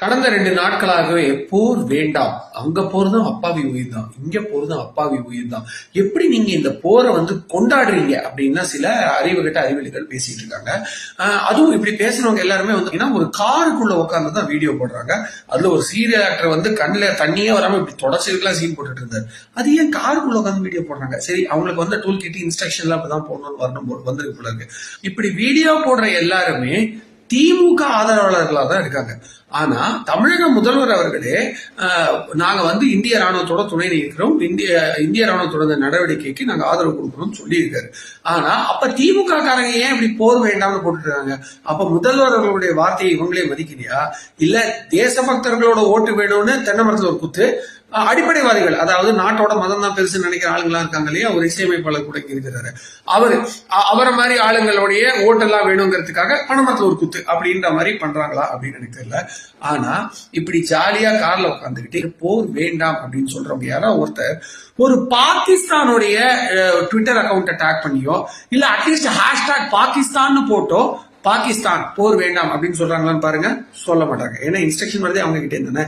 கடந்த ரெண்டு நாட்களாகவே போர் வேண்டாம். அங்க போறதும் அப்பாவி உயிர் தான். இங்க போறதும் அப்பாவி உயிர் தான். எப்படி நீங்க இந்த போரை வந்து கொண்டாடுறீங்க அப்படின்னா சில அறிவுகிட்ட அறிவியல்கள் பேசிட்டு இருக்காங்க. அதுவும் இப்படி பேசுறவங்க எல்லாருமே வந்து ஒரு காருக்குள்ள உட்காந்து தான் வீடியோ போடுறாங்க. அதுல ஒரு சீரியல் ஆக்டர் வந்து கண்ணில் தண்ணியே வராம இப்படி தொடச்சிருக்கலாம் சீன் போட்டுட்டு இருந்தார். அது ஏன் காருக்குள்ள உட்காந்து வீடியோ போடுறாங்க? சரி அவங்களுக்கு வந்து டூல் கிட்டி இன்ஸ்ட்ரக்ஷன்லாம் அப்பதான் போடணும்னு வரணும் போல வந்திருக்கு போல இருக்கு. இப்படி வீடியோ போடுற எல்லாருமே திமுக ஆதரவாளர்களாக தான் இருக்காங்க. ஆனா தமிழக முதல்வர் அவர்களே நாங்க வந்து இந்திய ராணுவத்தோட துணை நிற்கிறோம். இந்திய இந்திய ராணுவத்தோட நடவடிக்கைக்கு நாங்க ஆதரவு கொடுக்கணும்னு சொல்லியிருக்காரு. ஆனா அப்ப திமுக காரங்க ஏன் இப்படி போர் வேண்டாம்னு போட்டுருக்காங்க அப்ப முதல்வர் அவர்களுடைய வார்த்தையை இவங்களே மதிக்கலையா? இல்ல தேசபக்தர்களோட ஓட்டு வேணும்னு தென்னமரத்துல ஒரு குத்து அடிப்படைவாதிகள் அதாவது நாட்டோட மதம் தான் பெருசு நினைக்கிற ஆளுங்களா இருக்காங்க இல்லையா? ஒரு இசையமைப்பாளர் கூட இருக்கிறாரு. அவர் அவரை மாதிரி ஆளுங்களுடைய ஓட்டெல்லாம் வேணுங்கிறதுக்காக பணமரத்துல ஒரு குத்து அப்படின்ற மாதிரி பண்றாங்களா அப்படின்னு எனக்கு தெரியல. ஆனா இப்படி ஜாலியா கார்ல உட்காந்துக்கிட்டு போர் வேண்டாம் அப்படின்னு சொல்றவங்க யாராவது ஒருத்தர் ஒரு பாகிஸ்தானுடைய ட்விட்டர் அக்கௌண்ட்டை டேக் பண்ணியோ இல்ல அட்லீஸ்ட் ஹேஷ்டாக் பாகிஸ்தான்னு போட்டோ பாகிஸ்தான் போர் வேண்டாம் அப்படின்னு சொல்றாங்களான்னு பாருங்க. சொல்ல மாட்டாங்க. ஏன்னா இன்ஸ்ட்ரக்ஷன் வருது அவங்க கிட்டே இருந்தாங்க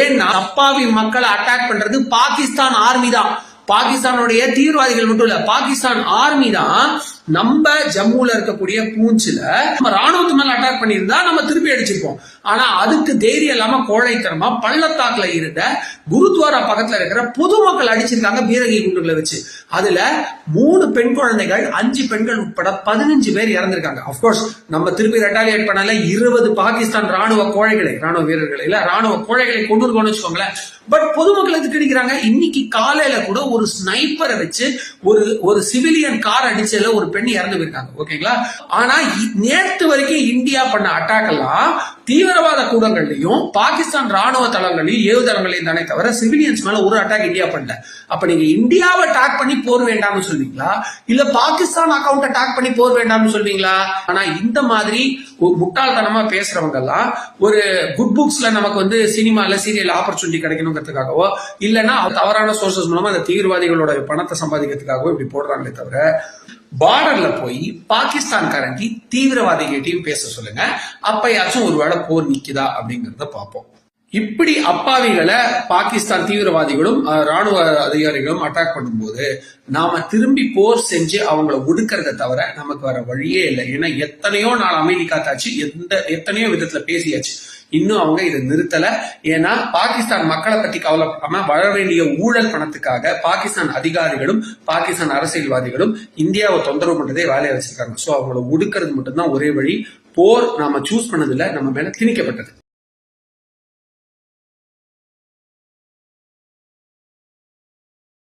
ஏன்னா அப்பாவி மக்களை அட்டாக் பண்றது பாகிஸ்தான் ஆர்மி தான். பாகிஸ்தானுடைய தீவிரவாதிகள் மட்டும் இல்ல பாகிஸ்தான் ஆர்மி தான் நம்ம ஜம்முல இருக்கக்கூடிய பூஞ்சில நம்ம ராணுவத்து மேல அட்டாக் பண்ணியிருந்தா நம்ம திருப்பி அடிச்சிருப்போம். ஆனா அதுக்கு தைரியம் இல்லாம கோழைத்தனமா பள்ளத்தாக்குல இருந்த குருத்வாரா பக்கத்துல இருக்கிற பொதுமக்கள் அடிச்சிருக்காங்க பீரங்கி குண்டுகளை வச்சு. அதுல மூணு பெண் குழந்தைகள் அஞ்சு பெண்கள் உட்பட பதினஞ்சு பேர் இறந்திருக்காங்க. அப்கோர்ஸ் நம்ம திருப்பி ரெட்டாலியேட் பண்ணல. இருபது பாகிஸ்தான் ராணுவ கோழைகளை ராணுவ வீரர்களை இல்ல ராணுவ கோழைகளை கொண்டு இருக்கோம்னு வச்சுக்கோங்களேன். பட் பொதுமக்கள் எதுக்கு அடிக்கிறாங்க? இன்னைக்கு காலையில கூட ஒரு ஸ்னைப்பரை வச்சு ஒரு ஒரு சிவிலியன் கார் அடிச்சதுல ஒரு பெண் இறந்து போயிருக்காங்க ஓகேங்களா? ஆனா நேற்று வரைக்கும் இந்தியா பண்ண அட்டாக் எல்லாம் தீவிரவாத கூடங்கள்லயும் பாகிஸ்தான் ராணுவ தளங்களையும் ஏவுதளங்களையும் தானே தவிர சிவிலியன்ஸ் மேல ஒரு அட்டாக் இந்தியா பண்ணல. அப்ப நீங்க இந்தியாவை அட்டாக் பண்ணி போர் வேண்டாம்னு சொல்வீங்களா? இல்ல பாகிஸ்தான் அக்கவுண்ட் அட்டாக் பண்ணி போர் வேண்டாம்னு சொல்வீங்களா? ஆனா இந்த மாதிரி ஒரு முட்டாள்தனமா பேசுறவங்க எல்லாம் ஒரு குட் புக்ஸ்ல நமக்கு வந்து சினிமால சீரியல் ஆப்பர்ச்சுனிட்டி கிடைக்கணுங்கிறதுக்காகவோ இல்லைன்னா தவறான சோர்சஸ் மூலமா அந்த தீவிரவாதிகளோட பணத்தை சம்பாதிக்கிறதுக்காகவோ இப்படி போடுறாங்களே தவிர பார்டர்ல போய் பாகிஸ்தான்காரங்க தீவிரவாதிகிட்டையும் பேச சொல்லுங்க. அப்பயாச்சும் ஒருவேளை போர் நிக்குதா அப்படிங்கறத பார்ப்போம். இப்படி அப்பாவிகளை பாகிஸ்தான் தீவிரவாதிகளும் ராணுவ அதிகாரிகளும் அட்டாக் பண்ணும்போது நாம திரும்பி போர் செஞ்சு அவங்கள ஒடுக்கறத தவிர நமக்கு வர வழியே இல்லை. ஏன்னா எத்தனையோ நாள் அமைதி காத்தாச்சு எந்த எத்தனையோ விதத்துல பேசியாச்சு. இன்னும் அவங்க இதை நிறுத்தல. ஏன்னா பாகிஸ்தான் மக்களை பத்தி கவலைப்படாம வர வேண்டிய ஊழல் பணத்துக்காக பாகிஸ்தான் அதிகாரிகளும் பாகிஸ்தான் அரசியல்வாதிகளும் இந்தியாவை தொந்தரவு பண்றதே வேலையை வச்சிருக்காங்க. சோ அவங்கள ஒடுக்கிறது மட்டும்தான் ஒரே வழி. போர் நாம சூஸ் பண்ணதுல நம்ம மேல திணிக்கப்பட்டது.